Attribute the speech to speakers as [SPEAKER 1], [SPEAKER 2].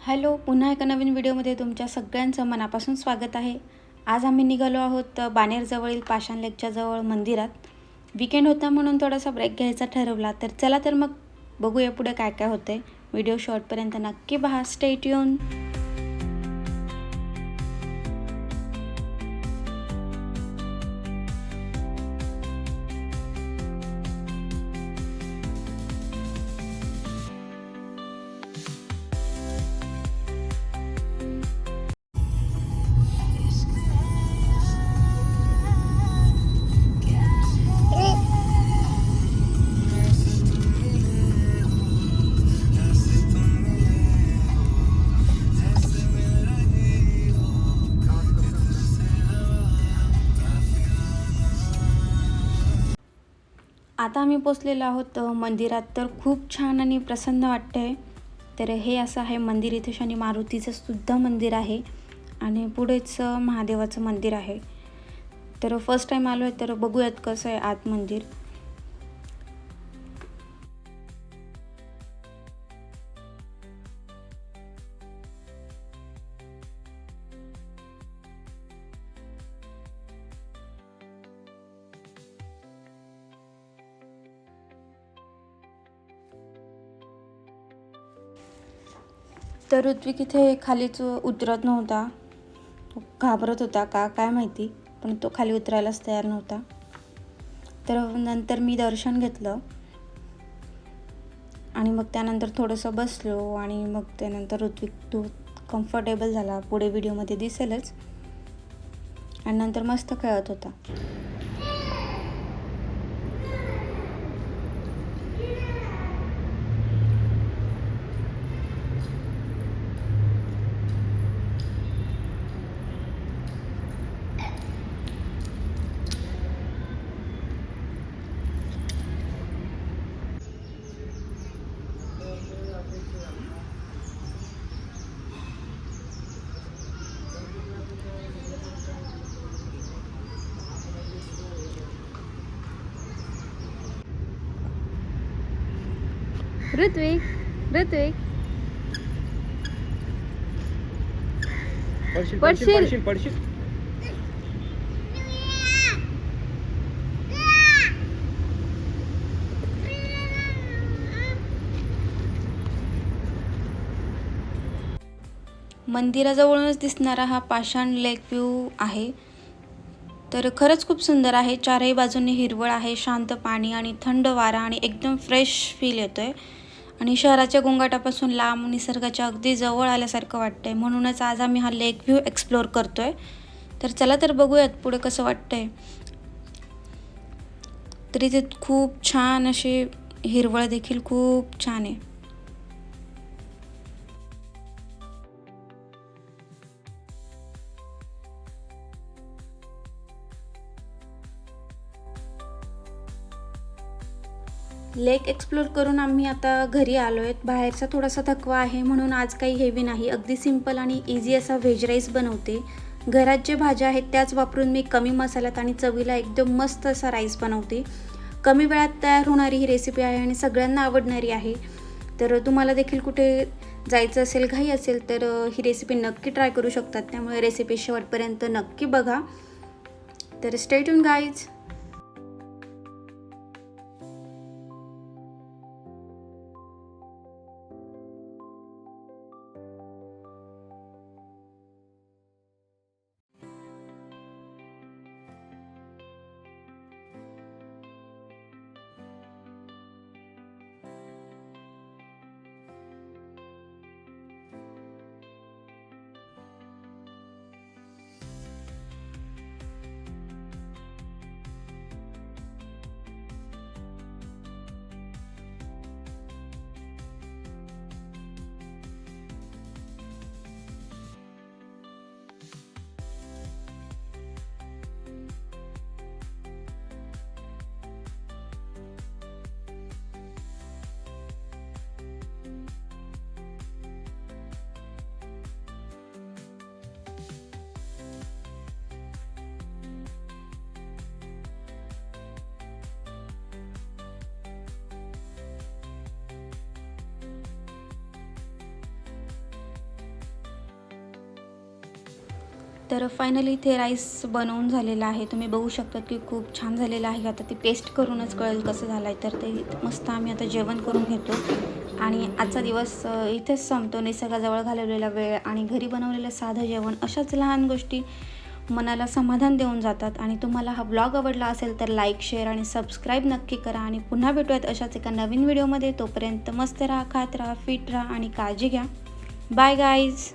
[SPEAKER 1] Hello पुन्हा एका नवीन व्हिडिओमध्ये तुमच्या सगळ्यांचं मनापासून स्वागत आहे. आज आम्ही निघालो आहोत बानेरजवळील पाषाण लेकच्या जवळ मंदिरात. विकेंड होता म्हणून थोडासा ब्रेक घ्यायचा ठरवला तर चला तर मग बघूया पुढे काय काय होतंय. व्हिडिओ शॉर्टपर्यंत नक्की पहा. स्टेट येऊन आता आम्ही पोचलेलो आहोत मंदिरात. तर खूप छान आणि प्रसन्न वाटतंय. तर हे असं आहे मंदिर. इथे शनी मारुतीचं सुद्धा मंदिर आहे आणि पुढेच महादेवाचं मंदिर आहे. तर फर्स्ट टाईम आलो आहे तर बघूयात कसं आहे आत मंदिर तर ऋत्विक इथे खालीच उतरत नव्हता. तो घाबरत होता का काय माहिती पण तो खाली उतरायलाच तयार नव्हता. तर नंतर मी दर्शन घेतलं. आणि मग त्यानंतर थोडंसं बसलो आणि मग त्यानंतर ऋत्विक तो कम्फर्टेबल झाला. पुढे व्हिडिओमध्ये दिसेलच. आणि नंतर मस्त खेळत होता. ऋत्विक ऋत्विक
[SPEAKER 2] पडशील
[SPEAKER 1] पडशील.
[SPEAKER 2] पडशील पडशील पडशील.
[SPEAKER 1] मंदिराजवळूनच दिसणारा हा पाषाण लेक व्ह्यू आहे. तर खरंच खूप सुंदर आहे. चारही बाजूंनी हिरवळ आहे शांत पाणी आणि थंड वारा आणि एकदम फ्रेश फील येतो आहे आणि शहराच्या गोंगाटापासून लांब निसर्गाच्या अगदी जवळ आल्यासारखं वाटतंय. म्हणूनच आज आम्ही हा लेक व्ह्यू एक्सप्लोअर करतोय. तर चला तर बघूयात पुढे कसं वाटतंय. तर इथे खूप छान अशी हिरवळ देखील खूप छान आहे. लेक एक्सप्लोर करून आम्ही आता घरी आलो आहेत बाहेरचा थोडासा थकवा आहे म्हणून आज काही हेवी नाही. अगदी सिंपल आणि इझी असा व्हेज राईस बनवते. घरात जे भाज्या आहेत त्याच वापरून मी कमी मसाल्यात आणि चवीला एकदम मस्त असा राईस बनवते. कमी वेळात तयार होणारी ही रेसिपी आहे आणि सगळ्यांना आवडणारी आहे. तर तुम्हाला देखील कुठे जायचं असेल घाई असेल तर ही रेसिपी नक्की ट्राय करू शकतात. त्यामुळे रेसिपी शेवटपर्यंत नक्की बघा. तर स्टेटून गाईज तर फायनली इथे राईस बनवून झालेला आहे. तुम्ही बघू शकता की खूप छान झालेलं आहे. आता ती पेस्ट करूनच कळेल कसं झालं आहे तर ते मस्त आम्ही आता जेवण करून घेतो. आणि आजचा दिवस इथेच संपतो. निसर्गाजवळ घालवलेला वेळ आणि घरी बनवलेलं साधं जेवण अशाच लहान गोष्टी मनाला समाधान देऊन जातात. आणि तुम्हाला हा ब्लॉग आवडला असेल तर लाईक शेअर आणि सबस्क्राईब नक्की करा. आणि पुन्हा भेटूयात अशाच एका नवीन व्हिडिओमध्ये तोपर्यंत मस्त राहा खात राहा फिट राहा आणि काळजी घ्या. Bye guys